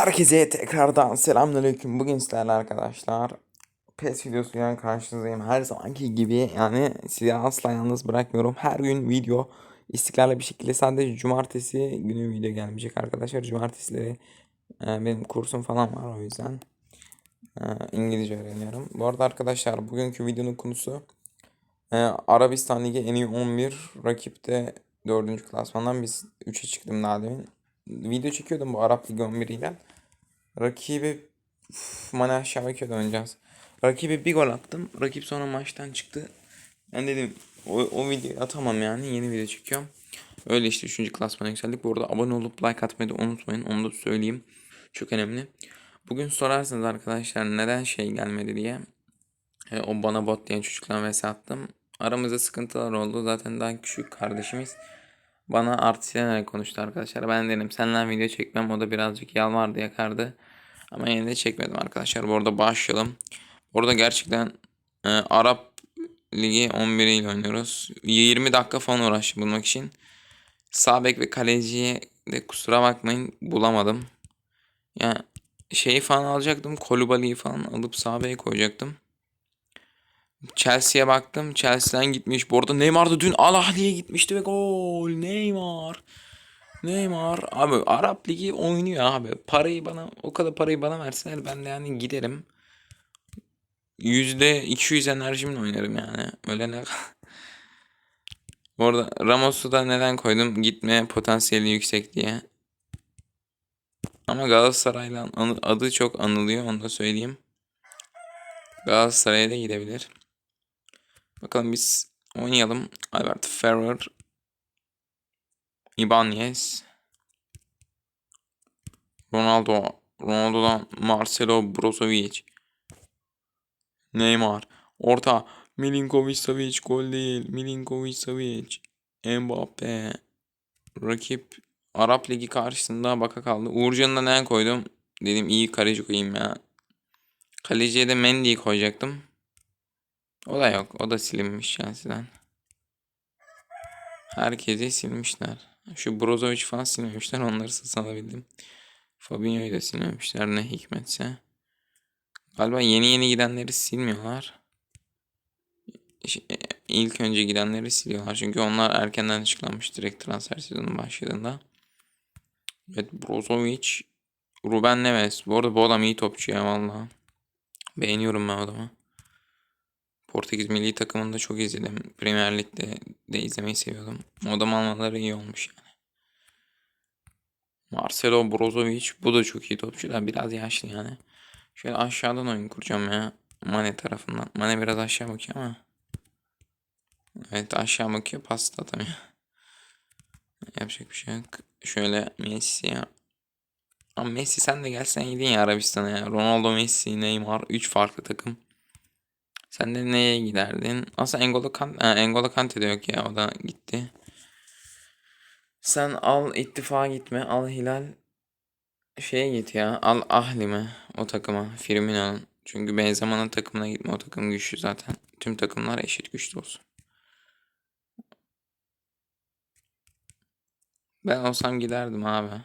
Herkese tekrardan selamünaleyküm. Bugün sizlerle arkadaşlar PES videosuyla karşınızdayım. Her zamanki gibi yani sizi asla yalnız bırakmıyorum. Her gün video istikrarlı bir şekilde sadece cumartesi günü video gelmeyecek arkadaşlar. Cumartesileri e, benim kursum falan var o yüzden e, İngilizce öğreniyorum. Bu arada arkadaşlar bugünkü videonun konusu e, Arabistan Ligi en iyi 11 rakipte 4. klasmandan biz 3'e çıktım daha demin. Video çekiyordum bu Arap Ligi 11 ile. Rakibi Uf, Mane aşağı bakıyordu oynayacağız. Rakibe bir gol attım. Rakip sonra maçtan çıktı. Ben dedim o, o videoyu atamam yani. Yeni video çekiyorum. Öyle işte 3. klasmana yükseldik. Bu arada abone olup like atmayı da unutmayın. Onu da söyleyeyim. Çok önemli. Bugün sorarsınız arkadaşlar neden şey gelmedi diye. E, o bana bot diyen çocukla vs attım. Aramızda sıkıntılar oldu. Zaten daha küçük kardeşimiz. Bana artistlenerek konuştu arkadaşlar. Ben dedim seninle video çekmem. O da birazcık yalvardı yakardı. Ama yine de çekmedim arkadaşlar. Bu arada başlayalım. Orada gerçekten e, Arap Ligi 11 ile oynuyoruz. 20 dakika falan uğraştım bulmak için. Sağ bek ve kaleciye de kusura bakmayın bulamadım. Yani şeyi falan alacaktım. Kolubali'yi falan alıp sağ beke koyacaktım. Chelsea'ye baktım. Chelsea'den gitmiş. Bu arada Neymar da dün Al Ahly'ye gitmişti ve gol. Neymar. Neymar. Abi Arap Ligi oynuyor abi. Parayı bana o kadar parayı bana verseler ben de yani giderim. Yüzde 200 enerjimle oynarım yani. Öyle ne Bu arada Ramos'u da neden koydum? Gitme potansiyeli yüksek diye. Ama Galatasaray'la adı çok anılıyor onu da söyleyeyim. Galatasaray'a da gidebilir. Bakalım biz oynayalım. Albert Ferrer. Ibanez. Ronaldo. Ronaldo'dan Marcelo Brozovic. Neymar. Orta. Milinkovic Savic gol değil. Milinkovic Savic. Mbappe. Rakip Arap Ligi karşısında baka kaldı. Uğurcan'ı da neden koydum? Dedim iyi kaleci koyayım ya. Kaleciye de Mendy'yi koyacaktım. O da yok. O da silinmiş Chelsea'den. Herkesi silmişler. Şu Brozovic falan silmemişler. Onları satın alabildim. Fabinho'yu da silmemişler. Ne hikmetse. Galiba yeni yeni gidenleri silmiyorlar. E, İlk önce gidenleri siliyorlar. Çünkü onlar erkenden açıklanmış direkt transfer sezonu başladığında. Evet Brozovic. Ruben Neves. Bu arada bu adam iyi topçu ya valla. Beğeniyorum ben adamı. Portekiz milli takımında çok izledim. Premier Lig'de de izlemeyi seviyordum. Modam almaları iyi olmuş yani. Marcelo Brozovic. Bu da çok iyi topçu da biraz yaşlı yani. Şöyle aşağıdan oyun kuracağım ya. Mane tarafından. Mane biraz aşağı bakıyor ama. Evet aşağı bakıyor pas atamıyor. Yapacak bir şey yok. Şöyle Messi. Ama Messi sen de gelsen yedin ya Arabistan'a ya. Ronaldo, Messi, Neymar. 3 farklı takım. Sen de neye giderdin? Aslında N'Golo Kante, ha, N'Golo Kante de yok ya o da gitti. Sen al ittifa gitme. Al Hilal şeye git ya. Al Ahli mi? O takıma. Firmino'nun. Çünkü Benzema'nın takımına gitme. O takım güçlü zaten. Tüm takımlar eşit güçlü olsun. Ben olsam giderdim abi.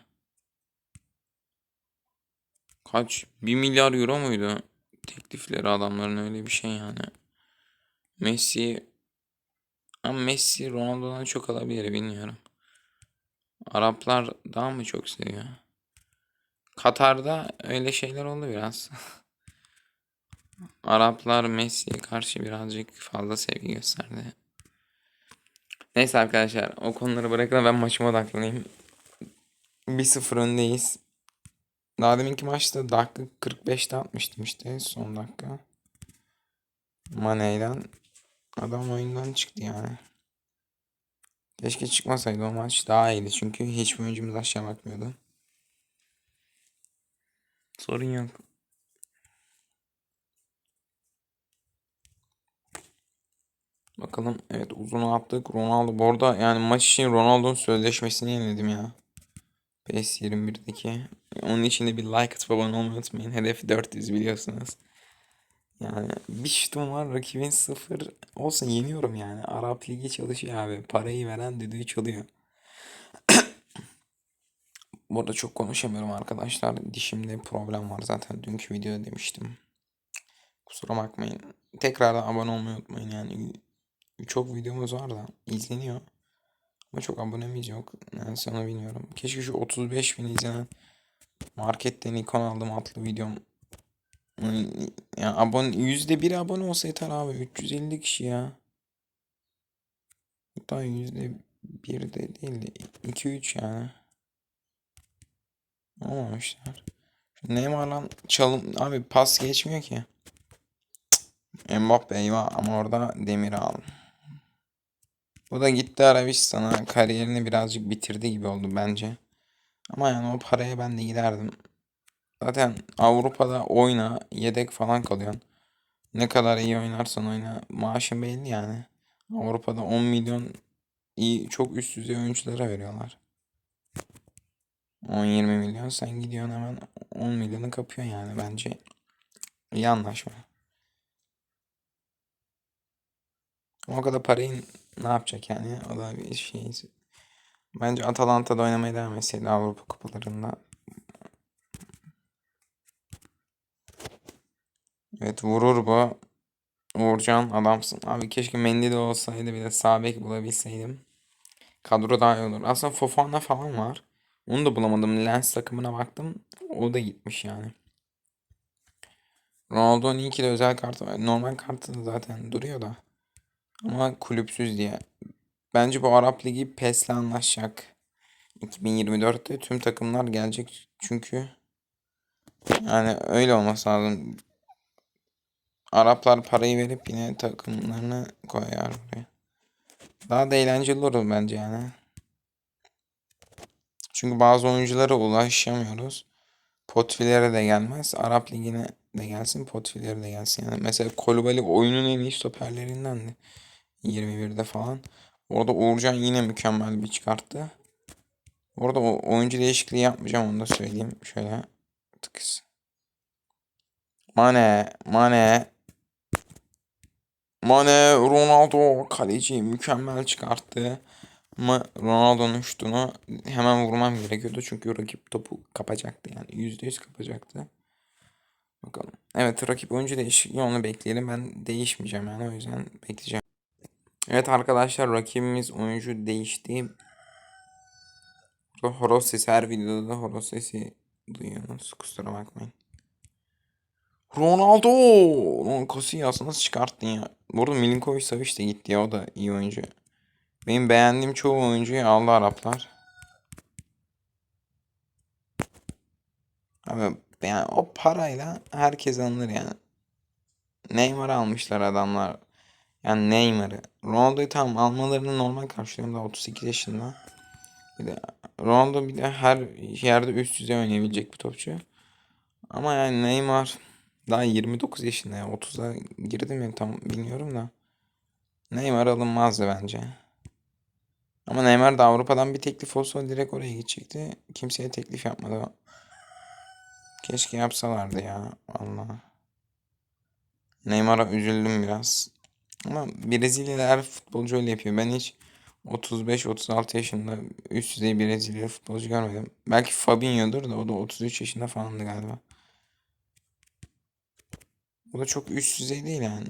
Kaç? 1 milyar euro muydu? Teklifleri adamların öyle bir şey yani. Messi ama Messi Ronaldo'dan çok alabilir bilmiyorum. Araplar daha mı çok seviyor? Katar'da öyle şeyler oldu biraz. Araplar Messi'ye karşı birazcık fazla sevgi gösterdi. Neyse arkadaşlar o konuları bırakalım ben maçıma odaklanayım. 1-0 öndeyiz. Daha deminki maçta dakika 45'te atmıştım işte son dakika. Mane'den adam oyundan çıktı yani. Keşke çıkmasaydı o maç daha iyiydi çünkü hiçbir oyuncumuz aşağı bakmıyordu. Sorun yok. Bakalım evet uzun attık Ronaldo. Bu arada yani maç için Ronaldo'nun sözleşmesini yeniledim ya. PES 21'deki. Onun için de bir like atıp abone olmayı unutmayın. Hedef 400 biliyorsunuz. Yani bir şutum var rakibin sıfır olsa yeniyorum yani. Arap Ligi çalışıyor abi. Parayı veren düdüğü çalıyor. Bu arada çok konuşamıyorum arkadaşlar. Dişimde problem var zaten. Dünkü videoda demiştim. Kusura bakmayın. Tekrardan abone olmayı unutmayın yani. Çok videomuz var da izleniyor. Ama çok abonemiz yok. Yani sana bilmiyorum. Keşke şu 35 bin izlenen marketten ikon aldım adlı videom. Yani abone yüzde bir abone olsa yeter abi. 350 kişi ya. Hatta yüzde bir de değil de 2-3 yani. Olmamışlar. Şu Neymar'la çalım abi pas geçmiyor ki. Cık. Mbappe eyvah ama orada Demir al. Bu da gitti Arabistan'a kariyerini birazcık bitirdi gibi oldu bence. Ama yani o paraya ben de giderdim. Zaten Avrupa'da oyna yedek falan kalıyorsun. Ne kadar iyi oynarsan oyna maaşın belli yani. Avrupa'da 10 milyon iyi çok üst düzey oyunculara veriyorlar. 10-20 milyon sen gidiyorsun hemen 10 milyonu kapıyorsun yani bence iyi anlaşma. O kadar parayı ne yapacak yani o da bir şey. Bence Atalanta'da oynamaya devam etseydi Avrupa kupalarında. Evet vurur bu. Uğurcan adamsın. Abi keşke Mendy de olsaydı bir de sağ bulabilseydim. Kadro daha iyi olur. Aslında Fofana falan var. Onu da bulamadım. Lens takımına baktım. O da gitmiş yani. Ronaldo'nun iyi ki de özel kartı var. Normal kartı zaten duruyor da. Ama kulüpsüz diye. Bence bu Arap Ligi PES'le anlaşacak. 2024'te tüm takımlar gelecek çünkü yani öyle olması lazım. Araplar parayı verip yine takımlarını koyar buraya. Daha da eğlenceli olur bence yani. Çünkü bazı oyunculara ulaşamıyoruz. Potfilere de gelmez. Arap Ligi'ne de gelsin. Potfilere de gelsin. Yani mesela Kolibali oyunun en iyi stoperlerindendi. 21'de falan. Orada Uğurcan yine mükemmel bir çıkarttı. Orada o oyuncu değişikliği yapmayacağım onu da söyleyeyim. Şöyle tıkız. Mane, Mane. Mane, Ronaldo kaleci mükemmel çıkarttı. Ama Ronaldo'nun şutunu hemen vurmam gerekiyordu. Çünkü rakip topu kapacaktı yani. %100 kapacaktı. Bakalım. Evet rakip oyuncu değişikliği onu bekleyelim. Ben değişmeyeceğim yani o yüzden bekleyeceğim. Evet arkadaşlar rakibimiz oyuncu değişti. Horoz her videoda da horoz sesi duyuyorsunuz. Kusura bakmayın. Ronaldo! Lan Casillas nasıl çıkarttın ya? Bu arada Milinkovic Savic de gitti ya o da iyi oyuncu. Benim beğendiğim çoğu oyuncuyu aldı Araplar. Abi yani o parayla herkes alınır yani. Neymar almışlar adamlar. Yani Neymar'ı. Ronaldo'yu tam almalarını normal karşılıyorum da 38 yaşında. Bir de Ronaldo bir de her yerde üst düzey oynayabilecek bir topçu. Ama yani Neymar daha 29 yaşında ya. 30'a girdi mi tam bilmiyorum da. Neymar alınmazdı bence. Ama Neymar da Avrupa'dan bir teklif olsa direkt oraya gidecekti. Kimseye teklif yapmadı. Keşke yapsalardı ya. Allah. Neymar'a üzüldüm biraz. Ama Brezilyalı her futbolcu öyle yapıyor. Ben hiç 35-36 yaşında üst düzey Brezilyalı futbolcu görmedim. Belki Fabinho'dur da o da 33 yaşında falandı galiba. O da çok üst düzey değil yani.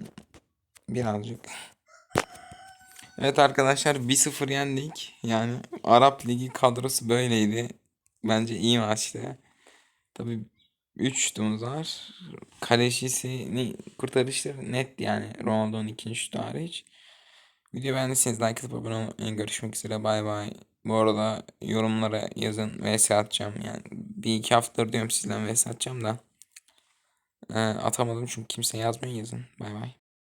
Birazcık. Evet arkadaşlar 1-0 yendik. Yani Arap Ligi kadrosu böyleydi. Bence iyi maçtı. Tabii 3 şutumuz var. Kalecisini kurtarışları net yani. Ronaldo'nun ikinci şutu hariç. Video beğendiyseniz like atıp abone olmayı görüşmek üzere bay bay. Bu arada yorumlara yazın vs atacağım yani. Bir iki haftadır diyorum sizden vs atacağım da. Ee, atamadım çünkü kimse yazmayın yazın. Bay bay.